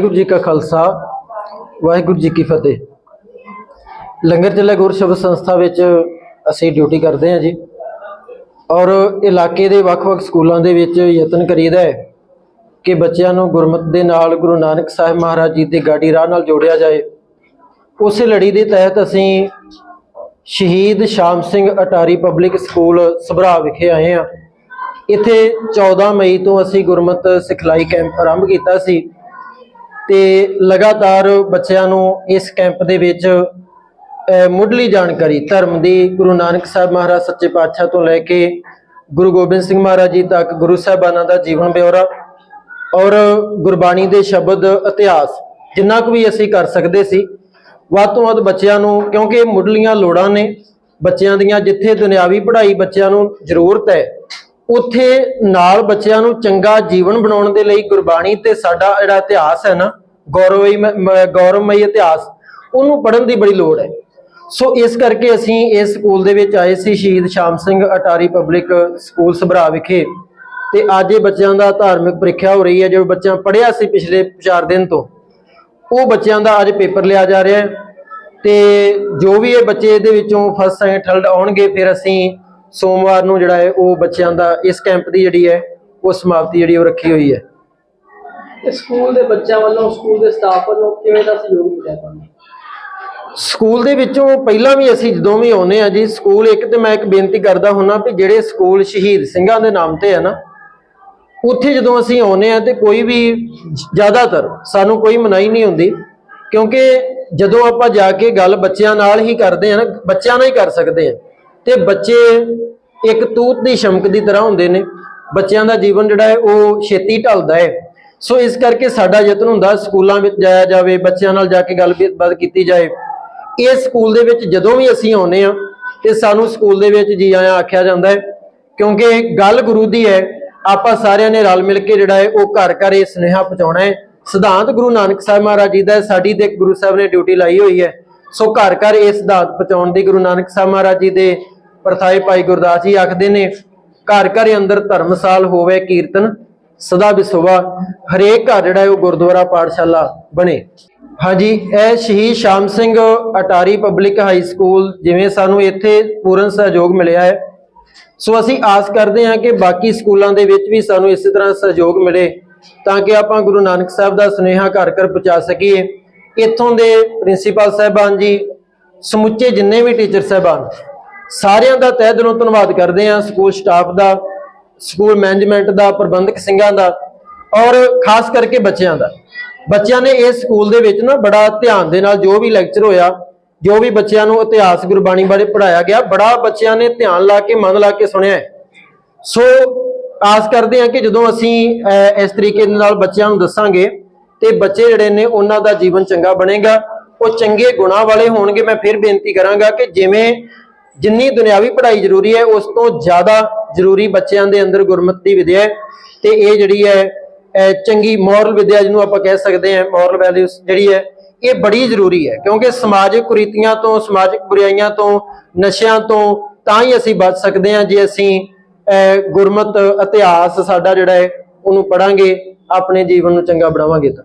ਵਾਹਿਗੁਰੂ ਜੀ ਕਾ ਖਾਲਸਾ, ਵਾਹਿਗੁਰੂ ਜੀ ਕੀ ਫਤਿਹ। ਲੰਗਰ ਚੱਲੇ ਗੁਰ ਸ਼ਬਦ ਸੰਸਥਾ ਵਿੱਚ ਅਸੀਂ ਡਿਊਟੀ ਕਰਦੇ ਹਾਂ ਜੀ। ਔਰ ਇਲਾਕੇ ਦੇ ਵੱਖ-ਵੱਖ ਸਕੂਲਾਂ ਦੇ ਵਿੱਚ ਯਤਨ ਕਰੀਦਾ ਹੈ ਕਿ ਬੱਚਿਆਂ ਨੂੰ ਗੁਰਮਤਿ ਦੇ ਨਾਲ ਗੁਰੂ ਨਾਨਕ ਸਾਹਿਬ ਮਹਾਰਾਜ ਜੀ ਦੇ ਗਾੜੀ ਰਾਹ ਨਾਲ ਜੋੜਿਆ ਜਾਏ। ਉਸੇ ਲੜੀ ਦੇ ਤਹਿਤ ਅਸੀਂ ਸ਼ਹੀਦ ਸ਼ਾਮ ਸਿੰਘ ਅਟਾਰੀ ਪਬਲਿਕ ਸਕੂਲ ਸਭਰਾ ਵਿਖੇ ਆਏ ਹਾਂ। ਇੱਥੇ 14 ਮਈ ਤੋਂ ਅਸੀਂ ਗੁਰਮਤਿ ਸਿਖਲਾਈ ਕੈਂਪ ਆਰੰਭ ਕੀਤਾ ਸੀ। ਤੇ ਲਗਾਤਾਰ ਬੱਚਿਆਂ ਨੂੰ ਇਸ ਕੈਂਪ ਦੇ ਵਿੱਚ ਮੁੱਢਲੀ ਜਾਣਕਾਰੀ, ਧਰਮ ਦੀ ਗੁਰੂ ਨਾਨਕ ਸਾਹਿਬ ਮਹਾਰਾਜ ਸੱਚੇ ਪਾਤਸ਼ਾਹ ਤੋਂ ਲੈ ਕੇ ਗੁਰੂ ਗੋਬਿੰਦ ਸਿੰਘ ਮਹਾਰਾਜ ਜੀ ਤੱਕ, ਗੁਰੂ ਸਾਹਿਬਾਨਾਂ ਦਾ ਜੀਵਨ ਬਿਉਰਾ ਔਰ ਗੁਰਬਾਣੀ ਦੇ ਸ਼ਬਦ ਇਤਿਹਾਸ, ਜਿੰਨਾ ਕੁ ਵੀ ਅਸੀਂ ਕਰ ਸਕਦੇ ਸੀ, ਵੱਧ ਤੋਂ ਵੱਧ ਬੱਚਿਆਂ ਨੂੰ, ਕਿਉਂਕਿ ਇਹ ਮੁੱਢਲੀਆਂ ਲੋੜਾਂ ਨੇ, ਬੱਚਿਆਂ ਦੀਆਂ ਜਿੱਥੇ ਦੁਨਿਆਵੀ ਪੜ੍ਹਾਈ ਬੱਚਿਆਂ ਨੂੰ ਜ਼ਰੂਰਤ ਹੈ ਉੱਥੇ ਨਾਲ ਬੱਚਿਆਂ ਨੂੰ ਚੰਗਾ ਜੀਵਨ ਬਣਾਉਣ ਦੇ ਲਈ ਗੁਰਬਾਣੀ ਤੇ ਸਾਡਾ ਜਿਹੜਾ ਇਤਿਹਾਸ ਹੈ ਨਾ ਗੌਰਵਮਈ ਗੌਰਵਮਈ ਇਤਿਹਾਸ, ਉਹਨੂੰ ਪੜ੍ਹਨ ਦੀ ਬੜੀ ਲੋੜ ਹੈ। ਸੋ ਇਸ ਕਰਕੇ ਅਸੀਂ ਇਸ ਸਕੂਲ ਦੇ ਵਿੱਚ ਆਏ ਸੀ, ਸ਼ਹੀਦ ਸ਼ਾਮ ਸਿੰਘ ਅਟਾਰੀ ਪਬਲਿਕ ਸਕੂਲ ਸਭਰਾ ਵਿਖੇ। ਤੇ ਅੱਜ ਇਹ ਬੱਚਿਆਂ ਦਾ ਧਾਰਮਿਕ ਪ੍ਰੀਖਿਆ ਹੋ ਰਹੀ ਹੈ, ਜੋ ਬੱਚਿਆਂ ਪੜ੍ਹਿਆ ਸੀ ਪਿਛਲੇ 4 ਦਿਨ ਤੋਂ। ਉਹ ਬੱਚਿਆਂ ਦਾ ਅੱਜ ਪੇਪਰ ਲਿਆ ਜਾ ਰਿਹਾ ਹੈ। ਤੇ ਜੋ ਵੀ ਇਹ ਬੱਚੇ ਇਹਦੇ ਵਿੱਚੋਂ ਫਸਟ ਸੈਕਿੰਡ ਥਰਡ ਆਉਣਗੇ, ਫਿਰ ਅਸੀਂ ਸੋਮਵਾਰ ਨੂੰ ਜਿਹੜਾ ਹੈ ਉਹ ਬੱਚਿਆਂ ਦਾ ਇਸ ਕੈਂਪ ਦੀ ਜਿਹੜੀ ਹੈ ਉਹ ਸਮਾਪਤੀ ਜਿਹੜੀ ਉਹ ਰੱਖੀ ਹੋਈ ਹੈ। ਸਕੂਲ ਦੇ ਬੱਚਿਆਂ ਵੱਲੋਂ ਸਕੂਲ ਦੇ ਸਟਾਫ ਵੱਲੋਂ ਕਿਵੇਂ ਦਾ ਸਹਿਯੋਗ ਮਿਲਿਆ ਤੁਹਾਨੂੰ? ਸਕੂਲ ਦੇ ਵਿੱਚੋਂ ਪਹਿਲਾਂ ਵੀ ਅਸੀਂ ਜਦੋਂ ਵੀ ਆਉਨੇ ਆ ਜੀ ਸਕੂਲ ਇੱਕ ਤੇ ਮੈਂ ਇੱਕ ਬੇਨਤੀ ਕਰਦਾ ਹੁੰਨਾ ਵੀ ਜਿਹੜੇ ਸਕੂਲ ਸ਼ਹੀਦ ਸਿੰਘਾਂ ਦੇ ਨਾਮ ਤੇ ਆ ਨਾ ਉੱਥੇ ਜਦੋਂ ਅਸੀਂ ਆਉਨੇ ਆ ਤੇ ਕੋਈ ਵੀ ਜ਼ਿਆਦਾਤਰ ਸਾਨੂੰ ਕੋਈ ਮਨਾਈ ਨਹੀਂ ਹੁੰਦੀ ਕਿਉਂਕਿ ਜਦੋਂ ਆਪਾਂ ਜਾ ਕੇ ਗੱਲ ਬੱਚਿਆਂ ਨਾਲ ਹੀ ਕਰਦੇ ਆ ਨਾ ਬੱਚਿਆਂ ਨਾਲ ਹੀ ਕਰ ਸਕਦੇ ਆ ਤੇ ਬੱਚੇ ਇੱਕ ਤੂਤ ਦੀ ਸ਼ਮਕ ਦੀ ਤਰ੍ਹਾਂ ਹੁੰਦੇ ਨੇ। ਬੱਚਿਆਂ ਦਾ ਜੀਵਨ ਜਿਹੜਾ ਹੈ ਉਹ ਛੇਤੀ ਢਲਦਾ ਹੈ। ਸੋ ਇਸ ਕਰਕੇ ਸਾਡਾ ਯਤਨ ਹੁੰਦਾ ਸਕੂਲਾਂ ਵਿੱਚ ਜਾਇਆ ਜਾਵੇ ਬੱਚਿਆਂ ਨਾਲ ਜਾ ਕੇ ਗੱਲਬਾਤ ਕੀਤੀ ਜਾਏ। ਇਹ ਸਕੂਲ ਦੇ ਵਿੱਚ ਜਦੋਂ ਵੀ ਅਸੀਂ ਆਉਨੇ ਆ ਤੇ ਸਾਨੂੰ ਸਕੂਲ ਦੇ ਵਿੱਚ ਜੀ ਆਇਆ ਆਖਿਆ ਜਾਂਦਾ ਹੈ ਕਿਉਂਕਿ ਗੱਲ ਗੁਰੂ ਦੀ ਹੈ ਆਪਾਂ ਸਾਰਿਆਂ ਨੇ ਰਲ ਮਿਲ ਕੇ ਜਿਹੜਾ ਹੈ ਉਹ ਘਰ ਘਰ ਇਹ ਸੁਨੇਹਾ ਪਹੁੰਚਾਉਣਾ ਹੈ। ਸਿਧਾਂਤ ਗੁਰੂ ਨਾਨਕ ਸਾਹਿਬ ਮਹਾਰਾਜ ਜੀ ਦਾ ਹੈ, ਸਾਡੀ ਤੇ ਗੁਰੂ ਸਾਹਿਬ ਨੇ ਡਿਊਟੀ ਲਾਈ ਹੋਈ ਹੈ। ਸੋ ਘਰ ਘਰ ਇਹ ਸਿਧਾਂਤ ਪਹੁੰਚਾਉਣ ਦੀ ਗੁਰੂ ਨਾਨਕ ਸਾਹਿਬ ਮਹਾਰਾਜ ਜੀ ਦੇ ਪਰਥਾਏ ਭਾਈ ਗੁਰਦਾਸ ਜੀ ਆਖਦੇ ਨੇ, ਘਰ ਘਰ ਅੰਦਰ ਧਰਮਸਾਲ ਹੋਵੇ, ਕੀਰਤਨ ਸਦਾ ਵਿਸਵਾ ਹਰੇਕ ਘਰ ਜਿਹੜਾ ਉਹ ਗੁਰਦੁਆਰਾ ਪਾਠਸ਼ਾਲਾ ਬਣੇ। ਹਾਂਜੀ, ਇਹ ਸ਼ਹੀਦ Sham Singh Atari public high school ਜਿਵੇਂ ਸਾਨੂੰ ਇੱਥੇ ਪੂਰਨ ਸਹਿਯੋਗ ਮਿਲਿਆ ਹੈ। ਸੋ ਅਸੀਂ ਆਸ ਕਰਦੇ ਹਾਂ ਕਿ ਬਾਕੀ ਸਕੂਲਾਂ ਦੇ ਵਿੱਚ ਵੀ ਸਾਨੂੰ ਇਸੇ ਤਰ੍ਹਾਂ ਸਹਿਯੋਗ ਮਿਲੇ ਤਾਂ ਕਿ ਆਪਾਂ ਗੁਰੂ ਨਾਨਕ ਸਾਹਿਬ ਦਾ ਸੁਨੇਹਾ ਘਰ ਘਰ ਪਹੁੰਚਾ ਸਕੀਏ। ਇੱਥੋਂ ਦੇ ਪ੍ਰਿੰਸੀਪਲ ਸਾਹਿਬਾਨ ਜੀ, ਸਮੁੱਚੇ ਜਿੰਨੇ ਵੀ ਟੀਚਰ ਸਾਹਿਬਾਨ ਸਾਰਿਆਂ ਦਾ ਤਹਿ ਦਿਲੋਂ ਧੰਨਵਾਦ ਕਰਦੇ ਹਾਂ ਸਕੂਲ ਸਟਾਫ ਦਾ ਸਕੂਲ ਮੈਨੇਜਮੈਂਟ ਦਾ ਪ੍ਰਬੰਧਕ ਸਿੰਘਾਂ ਦਾ ਔਰ ਖਾਸ ਕਰਕੇ ਬੱਚਿਆਂ ਦਾ। ਬੱਚਿਆਂ ਨੇ ਇਸ ਸਕੂਲ ਦੇ ਵਿੱਚ ਨਾ ਬੜਾ ਧਿਆਨ ਦੇ ਨਾਲ ਜੋ ਵੀ ਲੈਕਚਰ ਹੋਇਆ ਜੋ ਵੀ ਬੱਚਿਆਂ ਨੂੰ ਇਤਿਹਾਸ ਗੁਰਬਾਣੀ ਬਾਰੇ ਪੜਾਇਆ ਗਿਆ ਬੜਾ ਬੱਚਿਆਂ ਨੇ ਧਿਆਨ ਲਾ ਕੇ ਮਨ ਲਾ ਕੇ ਸੁਣਿਆ ਹੈ। ਸੋ ਆਸ ਕਰਦੇ ਹਾਂ ਕਿ ਜਦੋਂ ਅਸੀਂ ਅਹ, ਇਸ ਤਰੀਕੇ ਦੇ ਨਾਲ ਬੱਚਿਆਂ ਨੂੰ ਦੱਸਾਂਗੇ ਤੇ ਬੱਚੇ ਜਿਹੜੇ ਨੇ ਉਹਨਾਂ ਦਾ ਜੀਵਨ ਚੰਗਾ ਬਣੇਗਾ ਉਹ ਚੰਗੇ ਗੁਣਾਂ ਵਾਲੇ ਹੋਣਗੇ ਮੈਂ ਫਿਰ ਬੇਨਤੀ ਕਰਾਂਗਾ ਕਿ ਜਿਵੇਂ ਜਿੰਨੀ ਦੁਨਿਆਵੀ ਪੜ੍ਹਾਈ ਜ਼ਰੂਰੀ ਹੈ ਉਸ ਤੋਂ ਜ਼ਿਆਦਾ ਜ਼ਰੂਰੀ ਬੱਚਿਆਂ ਦੇ ਅੰਦਰ ਗੁਰਮਤਿ ਦੀ ਵਿਦਿਆ ਹੈ। ਤੇ ਇਹ ਜਿਹੜੀ ਹੈ ਚੰਗੀ ਮੋਰਲ ਵਿਦਿਆ ਜਿਹਨੂੰ ਆਪਾਂ ਕਹਿ ਸਕਦੇ ਹਾਂ ਮੋਰਲ ਵੈਲਿਊਸ ਜਿਹੜੀ ਹੈ ਇਹ ਬੜੀ ਜ਼ਰੂਰੀ ਹੈ। ਕਿਉਂਕਿ ਸਮਾਜਿਕ ਕੁਰੀਤੀਆਂ ਤੋਂ ਸਮਾਜਿਕ ਬੁਰਾਈਆਂ ਤੋਂ ਨਸ਼ਿਆਂ ਤੋਂ ਤਾਂ ਹੀ ਅਸੀਂ ਬਚ ਸਕਦੇ ਹਾਂ ਜੇ ਅਸੀਂ ਅਹ, ਗੁਰਮਤ ਇਤਿਹਾਸ ਸਾਡਾ ਜਿਹੜਾ ਹੈ ਉਹਨੂੰ ਪੜਾਂਗੇ ਆਪਣੇ ਜੀਵਨ ਨੂੰ ਚੰਗਾ ਬਣਾਵਾਂਗੇ ਤਾਂ।